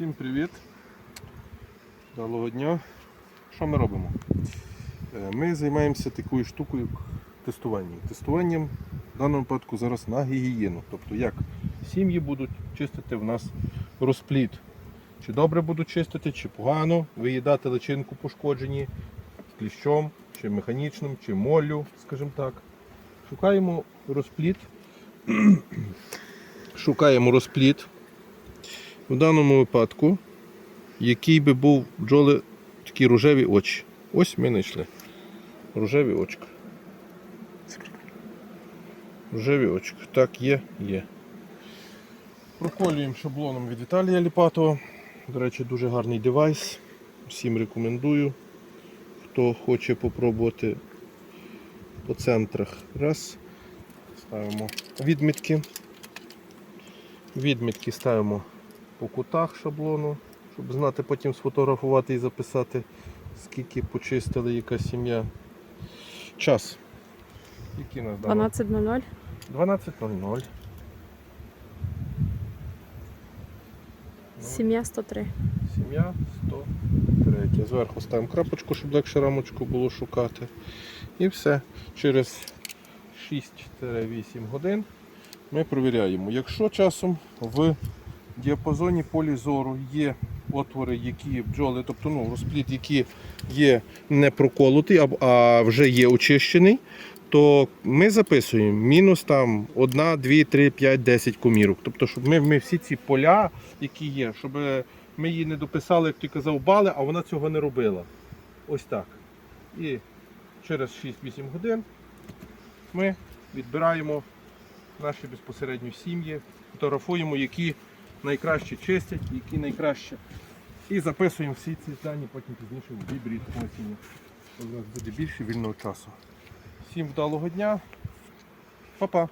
Всім привіт. Доброго дня. Що ми робимо? Е, Ми займаємося такою штукою, тестуванням. Тестуванням в даному випадку зараз на гігієну. Тобто як сім'ї будуть чистити в нас розпліт. Чи добре будуть чистити, чи погано, виїдати личинку пошкоджені кліщом, чи механічним, чи моллю, скажімо так. Шукаємо розпліт. Шукаємо розпліт. В даному випадку, який би був бджоли такі рожеві очі. Ось ми знайшли. Рожеві очка. Рожеві очка. Так, є, є. Проколюємо шаблоном від Віталія Ліпатова. До речі, дуже гарний девайс. Всім рекомендую. Хто хоче попробувати по центрах. Раз. Ставимо відмітки. Відмітки ставимо по кутах шаблону, щоб знати потім сфотографувати і записати, скільки почистили яка сім'я. Час. Який нас 12.00. 12.00. Сім'я 103. Сім'я 103. Зверху ставимо крапочку, щоб легше рамочку було шукати. І все. Через 6-8 годин ми провіряємо. Якщо часом в діапазоні полі зору є отвори, які бджоли, тобто ну, розпліт, які є не проколотий, а вже є очищений, то ми записуємо мінус там 1, 2, 3, 5, 10 комірок. Тобто, щоб ми, ми всі ці поля, які є, щоб ми її не дописали, як ти казав, бали, а вона цього не робила. Ось так. І через 6-8 годин ми відбираємо наші безпосередньо сім'ї, фотографуємо, які найкраще чистять, які найкраще. І записуємо всі ці дані потім пізніше в такого сім'ї. У нас буде більше вільного часу. Всім вдалого дня. Па-па.